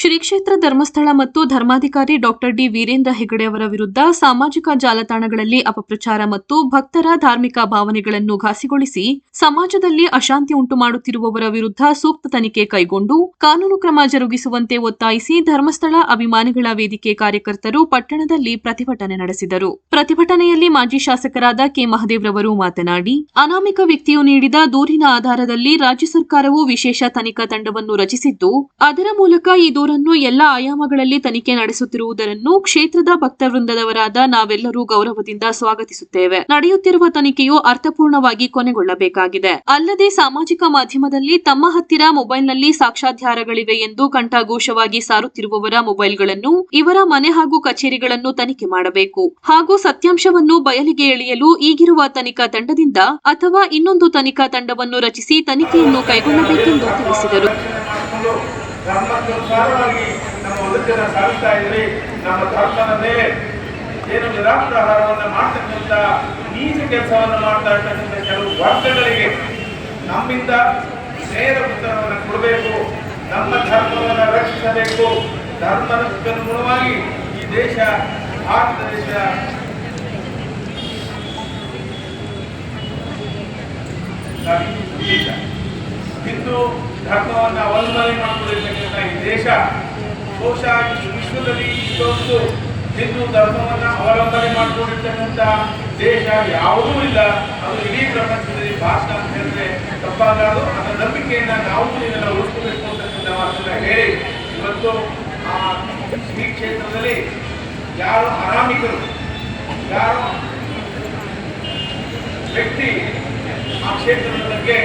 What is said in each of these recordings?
ಶ್ರೀ ಕ್ಷೇತ್ರ ಧರ್ಮಸ್ಥಳ ಮತ್ತು ಧರ್ಮಾಧಿಕಾರಿ ಡಾಕ್ಟರ್ ಡಿ ವೀರೇಂದ್ರ ಹೆಗಡೆ ಅವರ ವಿರುದ್ಧ ಸಾಮಾಜಿಕ ಜಾಲತಾಣಗಳಲ್ಲಿ ಅಪಪ್ರಚಾರ ಮತ್ತು ಭಕ್ತರ ಧಾರ್ಮಿಕ ಭಾವನೆಗಳನ್ನು ಘಾಸಿಗೊಳಿಸಿ ಸಮಾಜದಲ್ಲಿ ಅಶಾಂತಿ ಉಂಟು ಮಾಡುತ್ತಿರುವವರ ವಿರುದ್ಧ ಸೂಕ್ತ ತನಿಖೆ ಕೈಗೊಂಡು ಕಾನೂನು ಕ್ರಮ ಜರುಗಿಸುವಂತೆ ಒತ್ತಾಯಿಸಿ ಧರ್ಮಸ್ಥಳ ಅಭಿಮಾನಿಗಳ ವೇದಿಕೆ ಕಾರ್ಯಕರ್ತರು ಪಟ್ಟಣದಲ್ಲಿ ಪ್ರತಿಭಟನೆ ನಡೆಸಿದರು. ಪ್ರತಿಭಟನೆಯಲ್ಲಿ ಮಾಜಿ ಶಾಸಕರಾದ ಕೆ ಮಹದೇವ್ರವರು ಮಾತನಾಡಿ, ಅನಾಮಿಕ ವ್ಯಕ್ತಿಯು ನೀಡಿದ ದೂರಿನ ಆಧಾರದಲ್ಲಿ ರಾಜ್ಯ ಸರ್ಕಾರವು ವಿಶೇಷ ತನಿಖಾ ತಂಡವನ್ನು ರಚಿಸಿದ್ದು, ಅದರ ಮೂಲಕ ಈ ದೂರನ್ನು ಎಲ್ಲ ಆಯಾಮಗಳಲ್ಲಿ ತನಿಖೆ ನಡೆಸುತ್ತಿರುವುದರನ್ನು ಕ್ಷೇತ್ರದ ಭಕ್ತವೃಂದದವರಾದ ನಾವೆಲ್ಲರೂ ಗೌರವದಿಂದ ಸ್ವಾಗತಿಸುತ್ತೇವೆ. ನಡೆಯುತ್ತಿರುವ ತನಿಖೆಯು ಅರ್ಥಪೂರ್ಣವಾಗಿ ಕೊನೆಗೊಳ್ಳಬೇಕಾಗಿದೆ. ಅಲ್ಲದೆ ಸಾಮಾಜಿಕ ಮಾಧ್ಯಮದಲ್ಲಿ ತಮ್ಮ ಹತ್ತಿರ ಮೊಬೈಲ್ನಲ್ಲಿ ಸಾಕ್ಷ್ಯಾಧಾರಗಳಿವೆ ಎಂದು ಕಂಠಾಘೋಷವಾಗಿ ಸಾರುತ್ತಿರುವವರ ಮೊಬೈಲ್ಗಳನ್ನು, ಇವರ ಮನೆ ಹಾಗೂ ಕಚೇರಿಗಳನ್ನು ತನಿಖೆ ಮಾಡಬೇಕು. ಹಾಗೂ ಸತ್ಯಾಂಶವನ್ನು ಬಯಲಿಗೆ ಎಳೆಯಲು ಈಗಿರುವ ತನಿಖಾ ತಂಡದಿಂದ ಅಥವಾ ಇನ್ನೊಂದು ತನಿಖಾ ತಂಡವನ್ನು ರಚಿಸಿ ತನಿಖೆಯನ್ನು ಕೈಗೊಳ್ಳಬೇಕೆಂದು ತಿಳಿಸಿದರು. ಧರ್ಮಕ್ಕನುಸಾರವಾಗಿ ನಮ್ಮ ಬದುಕನ್ನು ಸಾಗಿಸ್ತಾ ಇದ್ರಿ. ನಮ್ಮ ಧರ್ಮದ ಮೇಲೆ ಏನು ನಿರಾಪ್ರಹಾರವನ್ನು ಮಾಡ್ತಕ್ಕಂಥ ನೀಚ ಕೆಲಸವನ್ನು ಮಾಡ್ತಾ ಇರ್ತಕ್ಕಂಥ ಕೆಲವು ವರ್ಗಗಳಿಗೆ ನಮ್ಮಿಂದ ನೇರ ಉತ್ತರವನ್ನು ಕೊಡಬೇಕು. ನಮ್ಮ ಧರ್ಮವನ್ನು ರಕ್ಷಿಸಬೇಕು. ಧರ್ಮಕ್ಕನುಗುಣವಾಗಿ ಈ ದೇಶ, ಭಾರತ ದೇಶ ಹಿಂದೂ ಧರ್ಮವನ್ನು ಅವಲಂಬನೆ ಮಾಡಿಕೊಂಡಿರ್ತಕ್ಕಂಥ ಈ ದೇಶ ಬಹುಶಃ ಈ ವಿಶ್ವದಲ್ಲಿ ಇಷ್ಟೊಂದು ಹಿಂದೂ ಧರ್ಮವನ್ನು ಅವಲಂಬನೆ ಮಾಡಿಕೊಂಡಿರ್ತಕ್ಕಂಥ ದೇಶ ಯಾವುದೂ ಇಲ್ಲ. ಅದು ಇಡೀ ಪ್ರಪಂಚದಲ್ಲಿ ಭಾಷಣ ಅಂತ ಹೇಳಿದ್ರೆ ತಪ್ಪಾಗಲಾರದು ಅದರ ನಂಬಿಕೆಯನ್ನು ನಾವು ಇದನ್ನು ಉಳಿಸ್ಕೋಬೇಕು ಅಂತಕ್ಕಂಥ ಮಾತನ್ನ ಹೇಳಿ. ಇವತ್ತು ಆ ಶ್ರೀ ಕ್ಷೇತ್ರದಲ್ಲಿ ಯಾರು ಆರಾಮಿಕರು ಯಾರು ವ್ಯಕ್ತಿ ಆ ಕ್ಷೇತ್ರದ ಬಗ್ಗೆ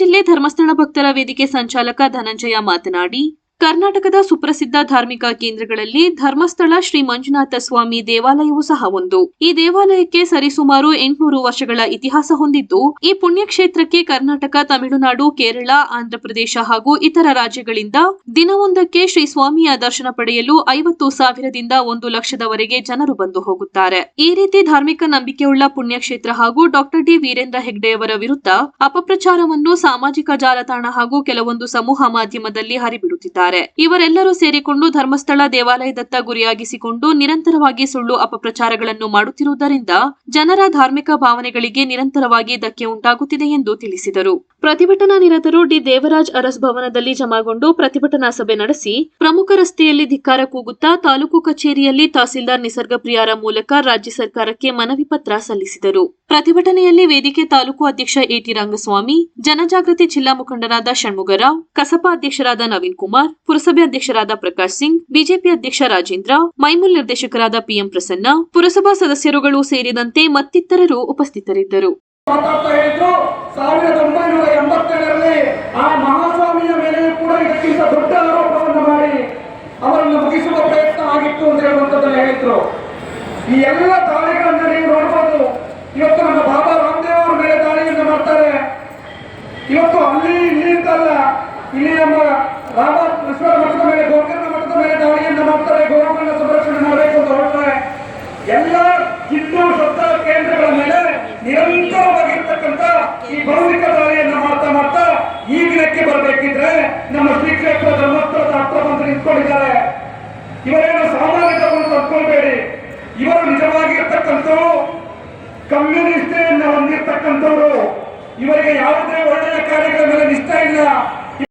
ಜಿಲ್ಲೆ ಧರ್ಮಸ್ಥಳ ಭಕ್ತರ ವೇದಿಕೆ ಸಂಚಾಲಕ ಧನಂಜಯ ಮಾತನಾಡಿ ಕರ್ನಾಟಕದ ಸುಪ್ರಸಿದ್ಧ ಧಾರ್ಮಿಕ ಕೇಂದ್ರಗಳಲ್ಲಿ ಧರ್ಮಸ್ಥಳ ಶ್ರೀ ಮಂಜುನಾಥ ಸ್ವಾಮಿ ದೇವಾಲಯವೂ ಸಹ ಒಂದು. ಈ ದೇವಾಲಯಕ್ಕೆ ಸರಿಸುಮಾರು ಎಂಟುನೂರು ವರ್ಷಗಳ ಇತಿಹಾಸ ಹೊಂದಿದ್ದು, ಈ ಪುಣ್ಯಕ್ಷೇತ್ರಕ್ಕೆ ಕರ್ನಾಟಕ, ತಮಿಳುನಾಡು, ಕೇರಳ, ಆಂಧ್ರಪ್ರದೇಶ ಹಾಗೂ ಇತರ ರಾಜ್ಯಗಳಿಂದ ದಿನವೊಂದಕ್ಕೆ ಶ್ರೀ ಸ್ವಾಮಿಯ ದರ್ಶನ ಪಡೆಯಲು ಐವತ್ತು ಸಾವಿರದಿಂದ ಒಂದು ಲಕ್ಷದವರೆಗೆ ಜನರು ಬಂದು ಹೋಗುತ್ತಾರೆ. ಈ ರೀತಿ ಧಾರ್ಮಿಕ ನಂಬಿಕೆಯುಳ್ಳ ಪುಣ್ಯಕ್ಷೇತ್ರ ಹಾಗೂ ಡಾಕ್ಟರ್ ಡಿ ವೀರೇಂದ್ರ ಹೆಗ್ಡೆಯವರ ವಿರುದ್ಧ ಅಪಪ್ರಚಾರವನ್ನು ಸಾಮಾಜಿಕ ಜಾಲತಾಣ ಹಾಗೂ ಕೆಲವೊಂದು ಸಮೂಹ ಮಾಧ್ಯಮದಲ್ಲಿ ಹರಿಬಿಡುತ್ತಿದ್ದಾರೆ. ಇವರೆಲ್ಲರೂ ಸೇರಿಕೊಂಡು ಧರ್ಮಸ್ಥಳ ದೇವಾಲಯದತ್ತ ಗುರಿಯಾಗಿಸಿಕೊಂಡು ನಿರಂತರವಾಗಿ ಸುಳ್ಳು ಅಪಪ್ರಚಾರಗಳನ್ನು ಮಾಡುತ್ತಿರುವುದರಿಂದ ಜನರ ಧಾರ್ಮಿಕ ಭಾವನೆಗಳಿಗೆ ನಿರಂತರವಾಗಿ ಧಕ್ಕೆ ಉಂಟಾಗುತ್ತಿದೆ ಎಂದು ತಿಳಿಸಿದರು. ಪ್ರತಿಭಟನಾ ನಿರತರು ಡಿ. ದೇವರಾಜ್ ಅರಸ್ ಭವನದಲ್ಲಿ ಜಮಾಗೊಂಡು ಪ್ರತಿಭಟನಾ ಸಭೆ ನಡೆಸಿ ಪ್ರಮುಖ ರಸ್ತೆಯಲ್ಲಿ ಧಿಕ್ಕಾರ ಕೂಗುತ್ತಾ ತಾಲೂಕು ಕಚೇರಿಯಲ್ಲಿ ತಹಸೀಲ್ದಾರ್ ನಿಸರ್ಗ ಪ್ರಿಯಾರ ಮೂಲಕ ರಾಜ್ಯ ಸರ್ಕಾರಕ್ಕೆ ಮನವಿ ಪತ್ರ ಸಲ್ಲಿಸಿದರು. ಪ್ರತಿಭಟನೆಯಲ್ಲಿ ವೇದಿಕೆ ತಾಲೂಕು ಅಧ್ಯಕ್ಷ ಎಟಿ ರಂಗಸ್ವಾಮಿ, ಜನಜಾಗೃತಿ ಜಿಲ್ಲಾ ಮುಖಂಡರಾದ ಷಣ್ಮುಗರಾವ್, ಕಸಪ ಅಧ್ಯಕ್ಷರಾದ ನವೀನ್ ಕುಮಾರ್ ಪುರಸಭೆ ಅಧ್ಯಕ್ಷರಾದ ಪ್ರಕಾಶ್ ಸಿಂಗ್, ಬಿಜೆಪಿ ಅಧ್ಯಕ್ಷ ರಾಜೇಂದ್ರ ಮೈಮೂಲ್ ನಿರ್ದೇಶಕರಾದ ಪಿಎಂ ಪ್ರಸನ್ನ, ಪುರಸಭಾ ಸದಸ್ಯರುಗಳು ಸೇರಿದಂತೆ ಮತ್ತಿತರರು ಉಪಸ್ಥಿತರಿದ್ದರು. ಈ ಹೇಳಿದ್ರು ಸಾವಿರದ ಒಂಬೈನೂರ ಎಂಬತ್ತೇಳರಲ್ಲಿ ಆ ಮಹಾಸ್ವಾಮಿಯ ಮೇಲೆಯೂ ಕೂಡ ಇದಕ್ಕಿಂತ ದೊಡ್ಡ ಆರೋಪವನ್ನು ಮಾಡಿ ಅವರನ್ನು ಮುಗಿಸುವ ಪ್ರಯತ್ನ ಆಗಿತ್ತು ಅಂತ ಹೇಳುವಂಥದ್ದನ್ನು ಹೇಳಿದ್ರು ಈ ಎಲ್ಲ ದಾಳಿಗಳನ್ನ ನೀವು ನೋಡ್ಬೋದು ಇವತ್ತು ನಮ್ಮ ಬಾಬಾ ರಾಮದೇವ್ ಅವರ ಮೇಲೆ ದಾಳಿಯನ್ನು ಮಾಡ್ತಾರೆ ಇವತ್ತು ಅಲ್ಲಿ ಇಲ್ಲಿ ಅಂತಲ್ಲ ಇಲ್ಲಿ ನಮ್ಮ ರಾಮ ಕೃಷ್ಣರ ಮಠದ ಮೇಲೆ ಗೋಕರ್ಣ ಮಠದ ಮೇಲೆ ದಾಳಿಯನ್ನು ಮಾಡ್ತಾರೆ. ಗೋವುಗಳನ್ನ ಸಂರಕ್ಷಣೆ ಮಾಡಬೇಕು ಅಂತ ಹೊರಡ್ತಾರೆ ಎಲ್ಲ ಹಿಂದೂ ಶ್ರದ್ಧಾ ಕೇಂದ್ರಗಳ ಮೇಲೆ ನಿರಂತರವಾಗಿರ್ತಕ್ಕಂಥ ಈ ಭೌತಿಕ ದಾಳಿಯನ್ನು ಮಾಡ್ತಾ ಮಾಡ್ತಾ ಈ ದಿನಕ್ಕೆ ಬರಬೇಕಿದ್ರೆ ನಮ್ಮ ಶ್ರೀಕ್ಷೇತ್ರ ಧರ್ಮಸ್ಥಳ ಬಂದು ನಿಂತ್ಕೊಂಡಿದ್ದಾರೆ. ಇವರೇನು ಸಾಮಾನ್ಯವನ್ನು ಅಂದ್ಕೊಳ್ಬೇಡಿ ಇವರು ನಿಜವಾಗಿರ್ತಕ್ಕಂಥವ್ರು ಕಮ್ಯುನಿಸ್ಟನ್ನ ಹೊಂದಿರ್ತಕ್ಕಂಥವ್ರು. ಇವರಿಗೆ ಯಾವುದೇ ಒಳ್ಳೆಯ ಕಾರ್ಯಗಳ ಮೇಲೆ ನಿಷ್ಠ ಇಲ್ಲ.